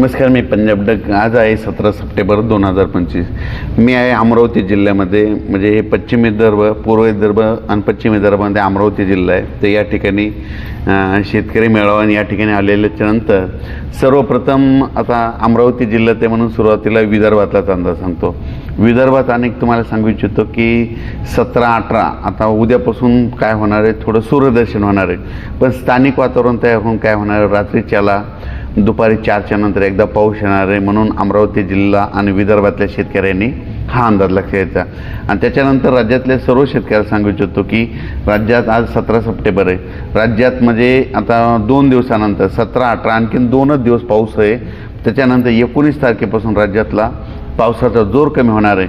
नमस्कार मी पंजाब डक आज आहे सतरा सप्टेंबर दोन हजार पंचवीस. मी आहे अमरावती जिल्ह्यामध्ये म्हणजे हे पश्चिम विदर्भ पूर्व विदर्भ आणि पश्चिम विदर्भामध्ये अमरावती जिल्हा आहे. तर या ठिकाणी शेतकरी मेळावा आणि या ठिकाणी आलेल्याच्या नंतर सर्वप्रथम आता अमरावती जिल्ह्यात आहे म्हणून सुरुवातीला विदर्भातलाच अंदाज सांगतो. विदर्भात अनेक तुम्हाला सांगू इच्छितो की सतरा अठरा आता उद्यापासून काय होणार आहे? थोडं सूर्यदर्शन होणार आहे. पण स्थानिक वातावरण तयार होऊन काय होणार आहे? रात्रीच्याला दुपारी चारच्या नंतर एकदा पाऊस येणार आहे म्हणून अमरावती जिल्हा आणि विदर्भातल्या शेतकऱ्यांनी हा अंदाज लक्षात घ्यायचा आणि त्याच्यानंतर राज्यातल्या सर्व शेतकऱ्याला सांगू इच्छितो की राज्यात आज सतरा सप्टेंबर आहे. राज्यात म्हणजे आता दोन दिवसानंतर सतरा अठरा आणखीन दोनच दिवस पाऊस आहे. त्याच्यानंतर एकोणीस तारखेपासून राज्यातला पावसाचा जोर कमी होणार आहे.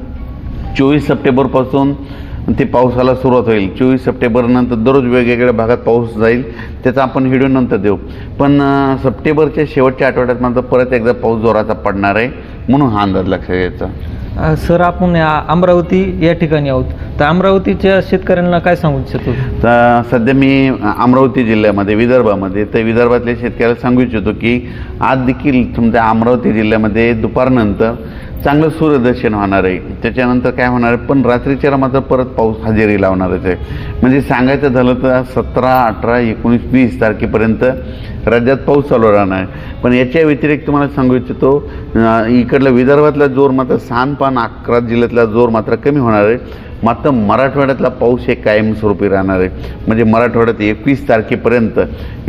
चोवीस सप्टेंबरपासून ते पावसाला सुरुवात होईल. चोवीस सप्टेंबरनंतर दररोज वेगवेगळ्या भागात पाऊस जाईल त्याचा आपण व्हिडिओ नंतर देऊ. पण सप्टेंबरच्या शेवटच्या आठवड्यात मात्र परत एकदा पाऊस जोराचा पडणार आहे म्हणून हा अंदाज लक्षात घ्यायचा. सर आपण अमरावती या ठिकाणी आहोत. तर अमरावतीच्या शेतकऱ्यांना काय सांगू इच्छितो? तर सध्या मी अमरावती जिल्ह्यामध्ये विदर्भामध्ये तर विदर्भातल्या शेतकऱ्याला सांगू इच्छितो की आज देखील तुमच्या अमरावती जिल्ह्यामध्ये दुपारनंतर चांगलं सूर्यदर्शन होणार आहे. त्याच्यानंतर काय होणार आहे? पण रात्रीच्या मात्र परत पाऊस हजेरी लावणारच आहे. म्हणजे सांगायचं झालं तर सतरा अठरा एकोणीस वीस तारखेपर्यंत राज्यात पाऊस चालू राहणार आहे. पण याच्या व्यतिरिक्त तुम्हाला सांगू इच्छितो अं, इकडला विदर्भातला जोर मात्र सहानपान अकरा जिल्ह्यातला जोर मात्र कमी होणार आहे. मात्र मराठवाड्यातला पाऊस हे कायमस्वरूपी राहणार आहे. म्हणजे मराठवाड्यात एकवीस तारखेपर्यंत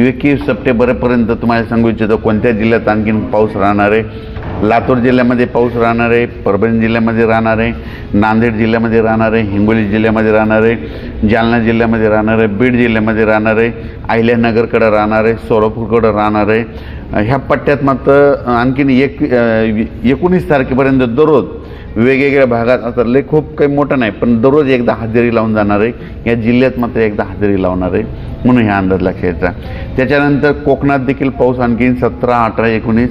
एकवीस सप्टेंबरपर्यंत तुम्हाला सांगू इच्छितो कोणत्या जिल्ह्यात आणखीन पाऊस राहणार आहे? लातूर जिल्ह्यामध्ये पाऊस राहणार आहे परभणी जिल्ह्यामध्ये राहणार आहे नांदेड जिल्ह्यामध्ये राहणार आहे हिंगोली जिल्ह्यामध्ये राहणार आहे जालना जिल्ह्यामध्ये राहणार आहे बीड जिल्ह्यामध्ये राहणार आहे अहिल्यानगरकडं राहणार आहे सोलापूरकडं राहणार आहे. ह्या पट्ट्यात मात्र आणखीन एक एकोणीस तारखेपर्यंत दररोज वेगवेगळ्या भागात आता लय खूप काही मोठं नाही पण दररोज एकदा हजेरी लावून जाणार आहे. या जिल्ह्यात मात्र एकदा हजेरी लावणार आहे म्हणून ह्या अंदाज लक्षात घ्यायचा त्याच्यानंतर कोकणात देखील पाऊस आणखीन सतरा अठरा एकोणीस.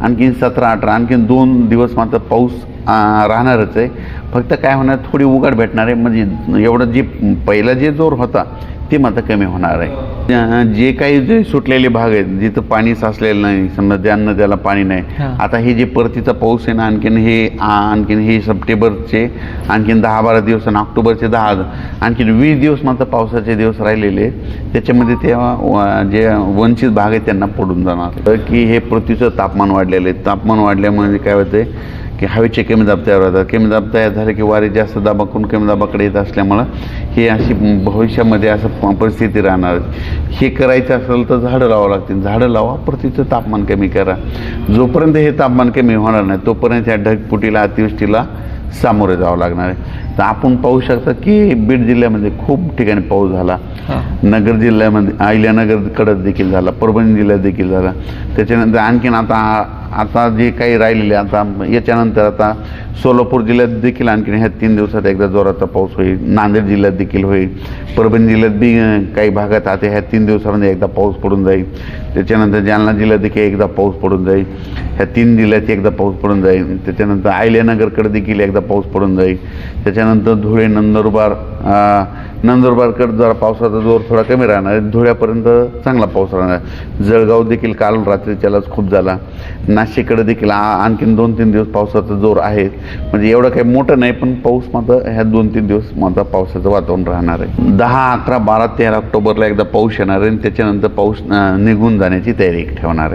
आणखीन सतरा अठरा आणखीन दोन दिवस मात्र पाऊस राहणारच आहे. फक्त काय होणार थोडी उघड भेटणार आहे. म्हणजे एवढं जे पहिला जे जोर होता ते मात्र कमी होणार आहे जे काही जे सुटलेले भाग आहेत जिथं पाणी साचलेलं नाही समजा ज्यांना त्याला पाणी नाही. आता हे जे परतीचा पाऊस आहे ना आणखीन हे आणखीन हे सप्टेंबरचे आणखीन दहा बारा दिवस आणि ऑक्टोबरचे दहा आणखीन वीस दिवस मात्र पावसाचे दिवस राहिलेले आहेत. त्याच्यामध्ये ते जे वंचित भाग आहे त्यांना पडून जाणार की हे पृथ्वीचं तापमान वाढलेलं आहे तापमान वाढल्यामुळे काय होते की हवेचे कमी दाब तयार होतात कमी दाब तयार झाले की वारे जास्त दाबाकडून कमी दाबाकडे येत असल्यामुळं हे अशी भविष्यामध्ये असं परिस्थिती राहणार. हे करायचं असेल तर झाडं लावावं लागतील. झाडं लावा पृथ्वीचं तापमान कमी करा. जोपर्यंत हे तापमान कमी होणार नाही तोपर्यंत या ढगपुटीला अतिवृष्टीला सामोरे जावं लागणार आहे. तर आपण पाहू शकता की बीड जिल्ह्यामध्ये खूप ठिकाणी पाऊस झाला. नगर जिल्ह्यामध्ये अहिल्यानगरकडं देखील झाला परभणी जिल्ह्यात देखील झाला. त्याच्यानंतर आणखीन आता आता जे काही राहिलेले आता याच्यानंतर आता सोलापूर जिल्ह्यात देखील आणखीन ह्या तीन दिवसात एकदा जोराचा पाऊस होईल. नांदेड जिल्ह्यात देखील होईल. परभणी जिल्ह्यात बी काही भागात आता ह्या तीन दिवसामध्ये एकदा पाऊस पडून जाईल. त्याच्यानंतर जालना जिल्ह्यात देखील एकदा पाऊस पडून जाईल. ह्या तीन जिल्ह्यात एकदा पाऊस पडून जाईल. त्याच्यानंतर आयल्यानगरकडे देखील एकदा पाऊस पडून जाईल. त्याच्यानंतर धुळे नंदुरबार नंदुरबारकडे जरा पावसाचा जोर थोडा कमी राहणार धुळ्यापर्यंत चांगला पाऊस राहणार जळगाव देखील काल रात्री त्यालाच खूप झाला. नाशिककडे देखील आणखीन दोन तीन दिवस पावसाचा जोर आहे. म्हणजे एवढं काही मोठं नाही पण पाऊस मात्र ह्या दोन तीन दिवस मात्र पावसाचं वातावरण राहणार आहे. दहा अकरा बारा तेरा ऑक्टोबरला एकदा पाऊस येणार आहे आणि त्याच्यानंतर पाऊस निघून जाण्याची तयारी ठेवणार आहे.